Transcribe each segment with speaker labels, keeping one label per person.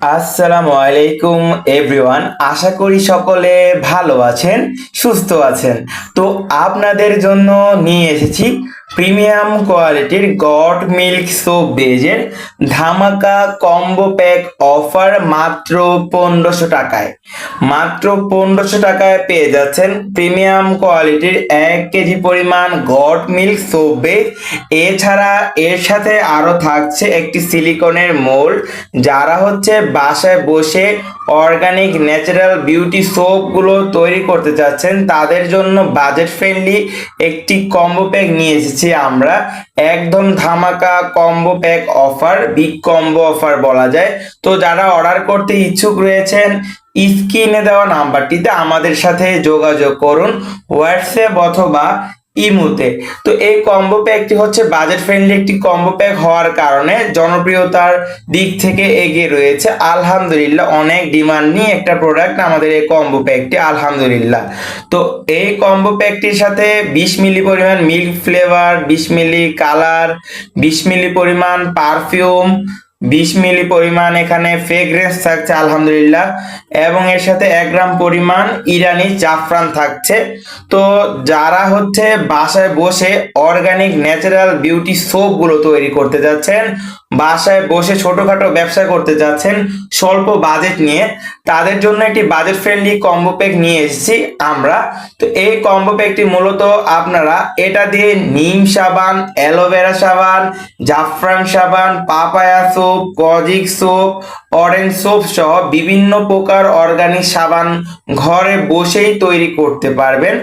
Speaker 1: আসসালামু আলাইকুম এভরিওয়ান আশা করি সকলে ভালো আছেন, সুস্থ আছেন। তো আপনাদের জন্য নিয়ে এসেছি প্রিমিয়াম কোয়ালিটির গড মিল্ক সোপ বেজের ধামাকা কম্বো প্যাক অফার মাত্র পনেরোশো টাকায়। মাত্র পনেরোশো টাকায় পেয়ে যাচ্ছেন প্রিমিয়াম কোয়ালিটির এক কেজি পরিমাণ গড মিল্ক সোপ বেজ। এছাড়া এর সাথে আরও থাকছে একটি সিলিকনের মোল্ড, যারা হচ্ছে বাসায় বসে অর্গানিক ন্যাচারাল বিউটি সোপগুলো তৈরি করতে চাচ্ছেন, তাদের জন্য বাজেট ফ্রেন্ডলি একটি কম্বো প্যাক নিয়ে এসেছি। আমরা। একদম ধামাকা combo pack offer big combo offer বলা যায়। তো যারা অর্ডার করতে ইচ্ছুক রয়েছেন, স্ক্রিনে দেওয়া নাম্বারটিতে আমাদের সাথে যোগাযোগ করুন। হোয়াটসঅ্যাপ অথবা ইমুতে তো এই কম্বো প্যাকটি হচ্ছে বাজেট ফ্রেন্ডলি একটি কম্বো প্যাক হওয়ার কারণে জনপ্রিয়তার দিক থেকে এগিয়ে রয়েছে। আলহামদুলিল্লাহ, অনেক ডিমান্ড নিয়ে একটা প্রোডাক্ট আমাদের এই কম্বো প্যাকটি আলহামদুলিল্লাহ। তো এই কম্বো প্যাকটির সাথে বিশ মিলি পরিমাণ মিল্ক ফ্লেভার বিশ মিলি কালার বিশ মিলি পরিমাণ পারফিউম বিশ মিলি পরিমাণ এখানে ফ্রেগরেন্স থাকছে, আলহামদুলিল্লাহ। এবং এর সাথে এক গ্রাম পরিমাণ ইরানি জাফরান থাকছে। তো যারা হচ্ছে বাসায় বসে অর্গানিক ন্যাচারাল বিউটি সোপগুলো তৈরি করতে যাচ্ছেন বাসায় বসে ছোটখাটো ব্যবসা করতে যাচ্ছেন, স্বল্প বাজেট নিয়ে। তাদের জন্য একটি বাজেট ফ্রেন্ডলি কম্বো প্যাক নিয়ে এসেছি আমরা। তো এই কম্বো প্যাকটি মূলত আপনারা এটা দিয়ে নিম সাবান অ্যালোভেরা সাবান, জাফরান সাবান, papaya soap kojic soap orange soap সহ বিভিন্ন প্রকার অর্গানিক সাবান ঘরে বসেই তৈরি করতে পারবেন।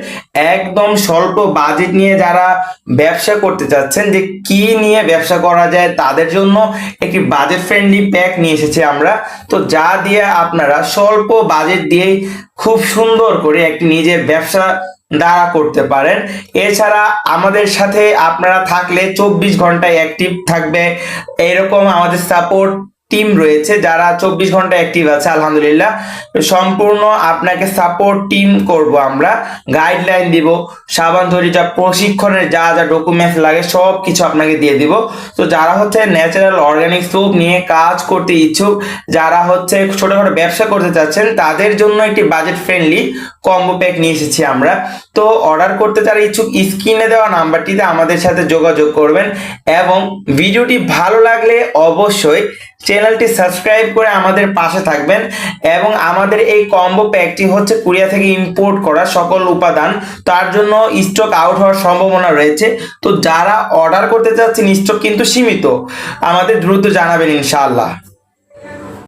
Speaker 1: একদম স্বল্প বাজেট নিয়ে যারা ব্যবসা করতে চাচ্ছেন যে কি নিয়ে ব্যবসা করা যায় তাদের জন্য একটি বাজেট ফ্রেন্ডলি প্যাক নিয়ে এসেছি আমরা। তো যা দিয়ে আপনারা স্বল্প বাজেট দিয়েই খুব সুন্দর করে একটি নিজের ব্যবসা দাঁড়া করতে পারেন। এছাড়া আমাদের সাথে আপনারা থাকলে চব্বিশ ঘন্টায় অ্যাক্টিভ থাকবে। এরকম আমাদের সাপোর্ট টিম রয়েছে, যারা চব্বিশ ঘণ্টা অ্যাক্টিভ আছে, আলহামদুলিল্লাহ। সম্পূর্ণ আপনাকে সাপোর্ট টিম করব আমরা। গাইডলাইন দিব, সাবান তৈরিটা প্রশিক্ষণের যা যা ডকুমেন্টস লাগে সব কিছু আপনাকে দিয়ে দিব। তো যারা হচ্ছে ন্যাচারাল অর্গানিক সোপ নিয়ে কাজ করতে ইচ্ছুক, যারা হচ্ছে ছোটখাটো ব্যবসা করতে চাচ্ছেন, তাদের জন্য একটি বাজেট ফ্রেন্ডলি কম্বো প্যাক নিয়ে এসেছি আমরা। তো অর্ডার করতে যারা ইচ্ছুক স্ক্রিনে দেওয়া নাম্বারটিতে আমাদের সাথে যোগাযোগ করবেন এবং ভিডিওটি ভালো লাগলে অবশ্যই চ্যানেলটি সাবস্ক্রাইব করে আমাদের পাশে থাকবেন এবং আমাদের এই কম্বো প্যাকটি হচ্ছে কোরিয়া থেকে ইম্পোর্ট করা সকল উপাদান। তার জন্য স্টক আউট হওয়ার সম্ভাবনা রয়েছে। তো যারা অর্ডার করতে চাচ্ছেন স্টক কিন্তু সীমিত। আমাদের দ্রুত জানাবেন ইনশাআল্লাহ।